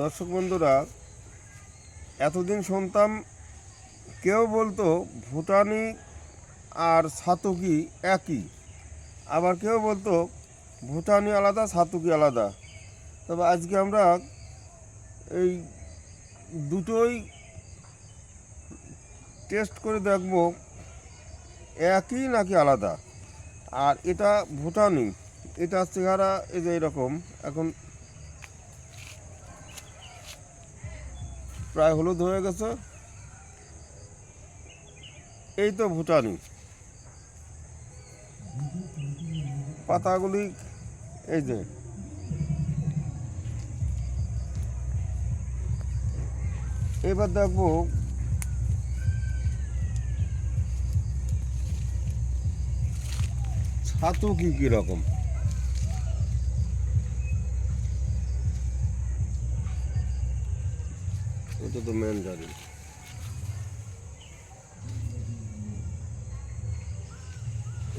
দর্শক বন্ধুরা, এতদিন শুনতাম কেউ বলতো ভুটানি আর সাতুকি একই। আবার কেউ বলতো ভুটানি আলাদা, সাতুকি আলাদা। তবে আজকে আমরা এই দুটোই টেস্ট করে দেখব একই নাকি আলাদা। আর এটা ভুটানি, এটা চেহারা এই যে এরকম। এখন প্রায় হলুদ হয়ে গেছে। এই তো ভুটানি। পাতাগুলি, এই যে। এবার দেখব ছাতু কি কি রকম। এটা তো মেন জানি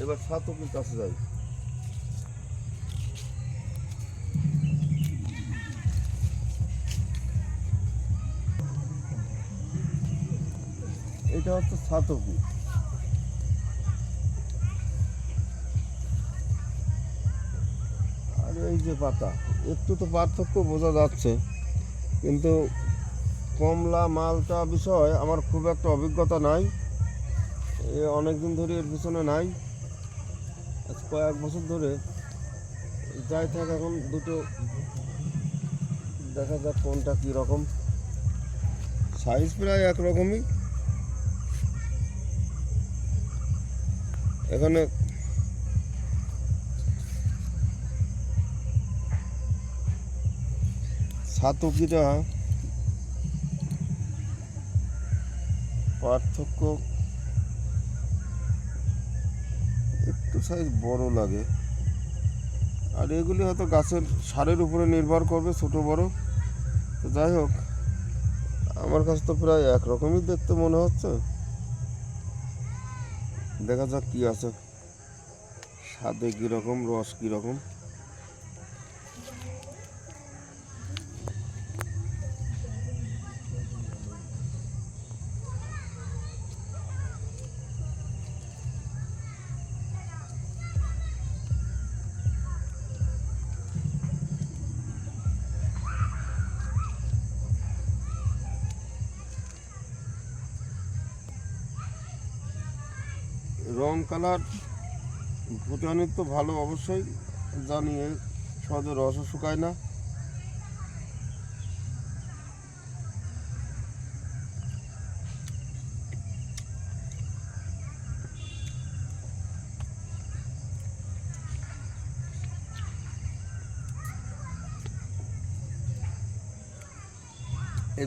এবার সাত ছাতকের কাছে যাই। এটা হচ্ছে ছাতকি আর এই যে পাতা, একটু তো পার্থক্য বোঝা যাচ্ছে, কিন্তু কমলা, মালটা বিষয় আমার খুব একটা অভিজ্ঞতা নাই। অনেক দিন ধরে এর পিছনে নাই। কয়েক বছর ধরে যাই থাক এখন দুটো দেখা যাক কোনটা কী রকম। সাইজ প্রায় একরকমই। এখানে সাতকিটা পার্থক্য একটু সাইজ বড় লাগে। আর এগুলি হয়তো গাছের সারের উপরে নির্ভর করবে, ছোট, বড়। তো যাই হোক, আমার কাছে তো প্রায় একরকমই দেখতে মনে হচ্ছে। দেখা যাক কি আছে। স্বাদে কীরকম, রস কীরকম। রং কালার তো ভালো অবশ্যই, জানি সহজে রসও শুকায় না।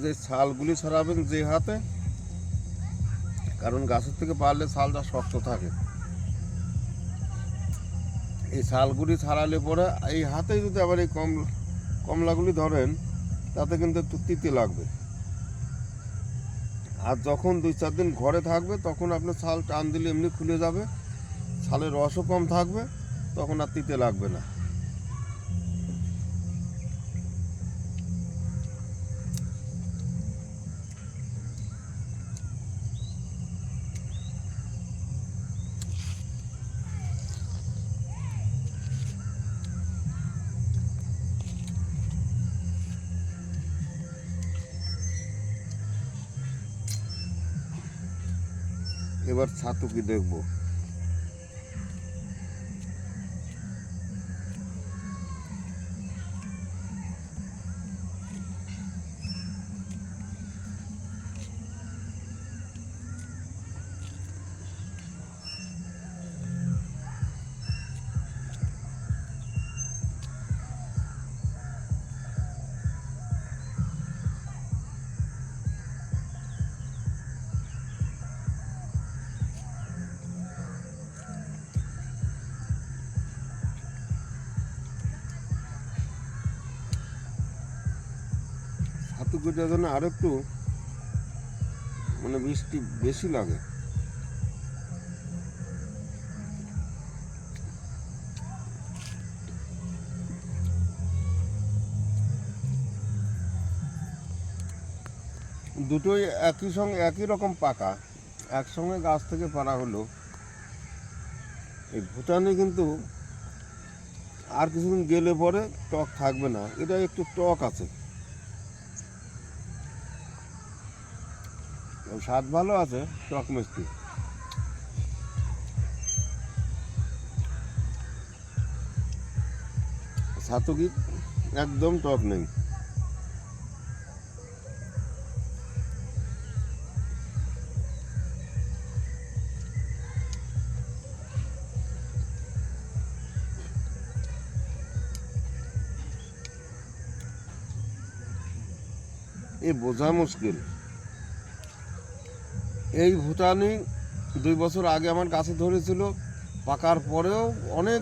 যে ছালগুলি ছাড়াবেন যে হাতে কারণ গাছের থেকে পারলে ছালটা শক্ত থাকে। এই ছালগুলি ছাড়ালে পরে এই হাতে যদি আবার এই কম কমলাগুলি ধরেন, তাতে কিন্তু একটু তিতে লাগবে। আর যখন দুই চার দিন ঘরে থাকবে, তখন আপনার ছাল টান দিলে এমনি খুলে যাবে ছালের রসও কম থাকবে, তখন আর তিতে লাগবে না। এবার ছাতু কি দেখব? ছাতুকিটা যেন আর একটু মানে বৃষ্টি বেশি লাগে। দুটোই একই সঙ্গে একই রকম পাকা। একসঙ্গে গাছ থেকে পারা হলো। এই ভুটানে কিন্তু আর কিছুদিন গেলে পরে টক থাকবে না। এটা একটু টক আছে। স্বাদ ভালো আছে টক মিষ্টি। একদম টক নেই। এ বোঝা মুশকিল। এই ভুটানি দুই বছর আগে আমার কাছে ধরেছিল। পাকার পরেও অনেক